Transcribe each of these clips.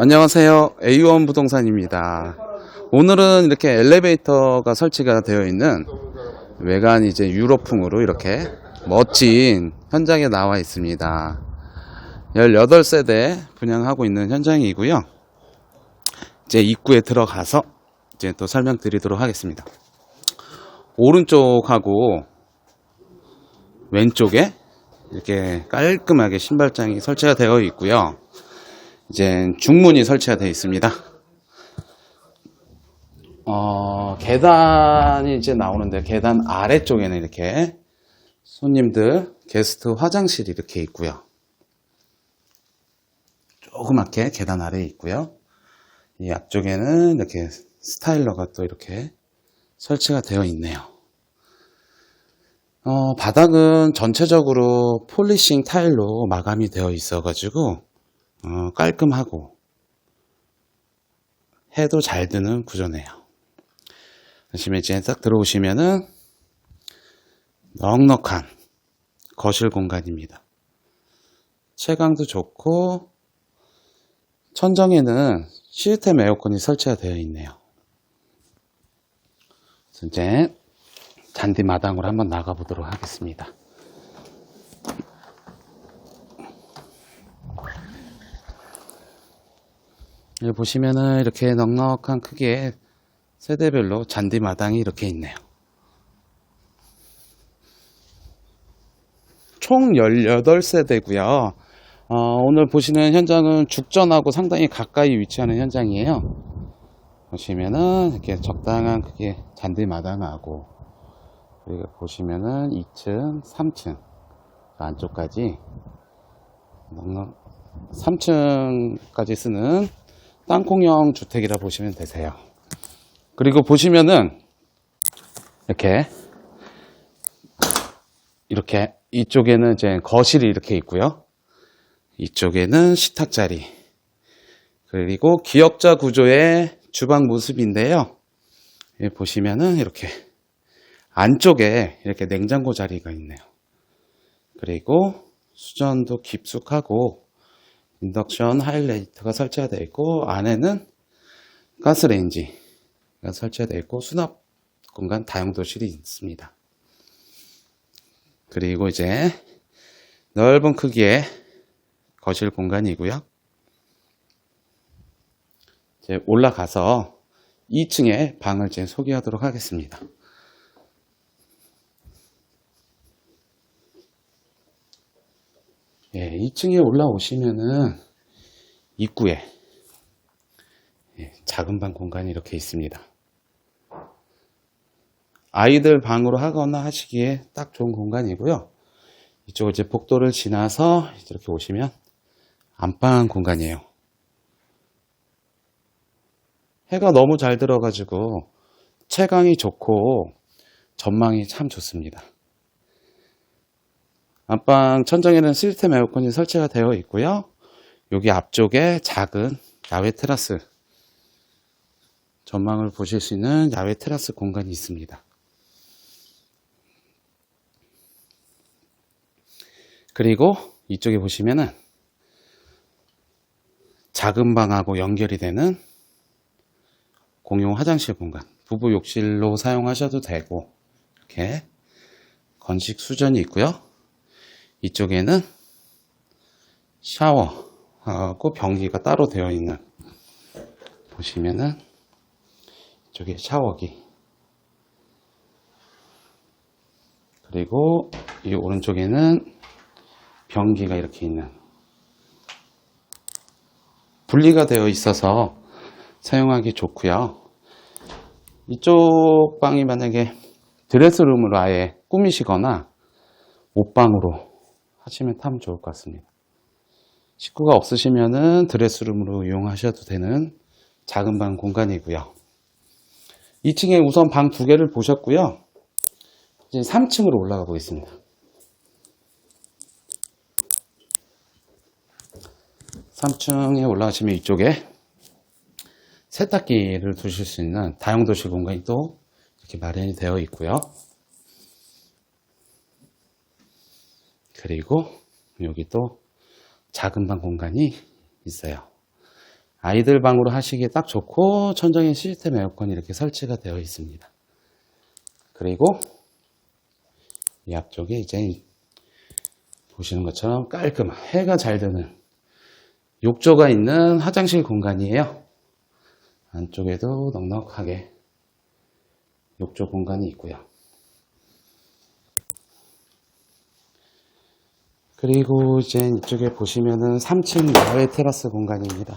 안녕하세요. A1 부동산입니다. 오늘은 이렇게 엘리베이터가 설치가 되어 있는 외관 이제 유럽풍으로 이렇게 멋진 현장에 나와 있습니다. 18세대 분양하고 있는 현장이고요. 이제 입구에 들어가서 이제 또 설명드리도록 하겠습니다. 오른쪽하고 왼쪽에 이렇게 깔끔하게 신발장이 설치가 되어 있고요. 이제 중문이 설치가 되어 있습니다. 어, 계단이 이제 나오는데 계단 아래쪽에는 이렇게 손님들 게스트 화장실이 이렇게 있고요. 조그맣게 계단 아래에 있고요. 이 앞쪽에는 이렇게 스타일러가 또 이렇게 설치가 되어 있네요. 어, 바닥은 전체적으로 폴리싱 타일로 마감이 되어 있어가지고 어, 깔끔하고 해도 잘 드는 구조네요. 이제 딱 들어오시면은 넉넉한 거실 공간입니다. 채광도 좋고 천정에는 시스템 에어컨이 설치가 되어 있네요. 이제 잔디 마당으로 한번 나가 보도록 하겠습니다. 여기 보시면은 이렇게 넉넉한 크기의 세대별로 잔디 마당이 이렇게 있네요. 총 18세대고요. 어, 오늘 보시는 현장은 죽전하고 상당히 가까이 위치하는 현장이에요. 보시면은 이렇게 적당한 크기의 잔디 마당하고 그리고 보시면은 2층, 3층 안쪽까지 넉넉 3층까지 쓰는 땅콩형 주택이라 보시면 되세요. 그리고 보시면은 이렇게 이렇게 이쪽에는 이제 거실이 이렇게 있고요. 이쪽에는 식탁 자리. 그리고 기역자 구조의 주방 모습인데요. 여기 보시면은 이렇게 안쪽에 이렇게 냉장고 자리가 있네요. 그리고 수전도 깊숙하고 인덕션 하이라이트가 설치가 되어 있고 안에는 가스레인지가 설치가 되어 있고 수납 공간 다용도실이 있습니다. 그리고 이제 넓은 크기의 거실 공간이고요. 이제 올라가서 2층에 방을 이제 소개하도록 하겠습니다. 예, 2층에 올라오시면은 입구에 예, 작은 방 공간이 이렇게 있습니다. 아이들 방으로 하거나 하시기에 딱 좋은 공간이고요. 이쪽 이제 복도를 지나서 이렇게 오시면 안방 공간이에요. 해가 너무 잘 들어가지고 채광이 좋고 전망이 참 좋습니다. 안방 천정에는 시스템 에어컨이 설치가 되어 있고요. 여기 앞쪽에 작은 야외 테라스 전망을 보실 수 있는 야외 테라스 공간이 있습니다. 그리고 이쪽에 보시면은 작은 방하고 연결이 되는 공용 화장실 공간, 부부 욕실로 사용하셔도 되고 이렇게 건식 수전이 있고요. 이쪽에는 샤워하고 변기가 따로 되어 있는 보시면은 이쪽에 샤워기 그리고 이 오른쪽에는 변기가 이렇게 있는 분리가 되어 있어서 사용하기 좋고요. 이쪽 방이 만약에 드레스룸으로 아예 꾸미시거나 옷방으로 하시면 참 좋을 것 같습니다. 식구가 없으시면은 드레스룸으로 이용하셔도 되는 작은 방 공간이고요. 2층에 우선 방 두 개를 보셨고요. 이제 3층으로 올라가 보겠습니다. 3층에 올라가시면 이쪽에 세탁기를 두실 수 있는 다용도실 공간이 또 이렇게 마련이 되어 있고요. 그리고 여기 또 작은 방 공간이 있어요. 아이들 방으로 하시기에 딱 좋고 천정에 시스템 에어컨이 이렇게 설치가 되어 있습니다. 그리고 이 앞쪽에 이제 보시는 것처럼 깔끔한 해가 잘 드는 욕조가 있는 화장실 공간이에요. 안쪽에도 넉넉하게 욕조 공간이 있고요. 그리고 이제 이쪽에 보시면은 3층 야외 테라스 공간입니다.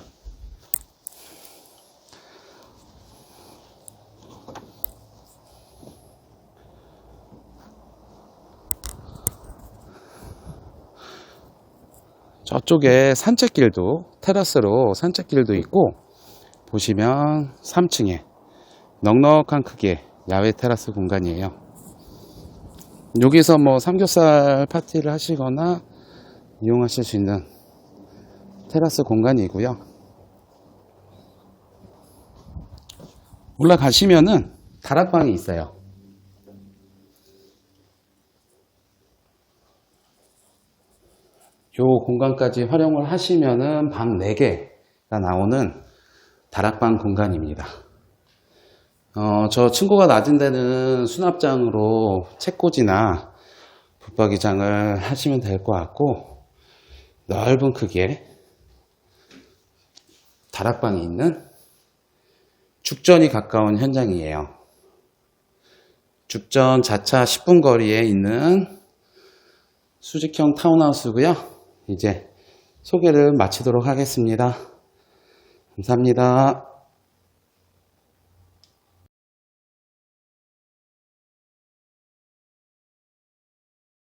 저쪽에 산책길도 테라스로 산책길도 있고 보시면 3층에 넉넉한 크기의 야외 테라스 공간이에요. 여기서 뭐 삼겹살 파티를 하시거나 이용하실 수 있는 테라스 공간이고요. 올라가시면은 다락방이 있어요. 요 공간까지 활용을 하시면은 방 4개가 나오는 다락방 공간입니다. 어, 저 층고가 낮은 데는 수납장으로 책꽂이나 붙박이장을 하시면 될 것 같고 넓은 크기의 다락방이 있는 죽전이 가까운 현장이에요. 죽전 자차 10분 거리에 있는 수직형 타운하우스고요. 이제 소개를 마치도록 하겠습니다. 감사합니다.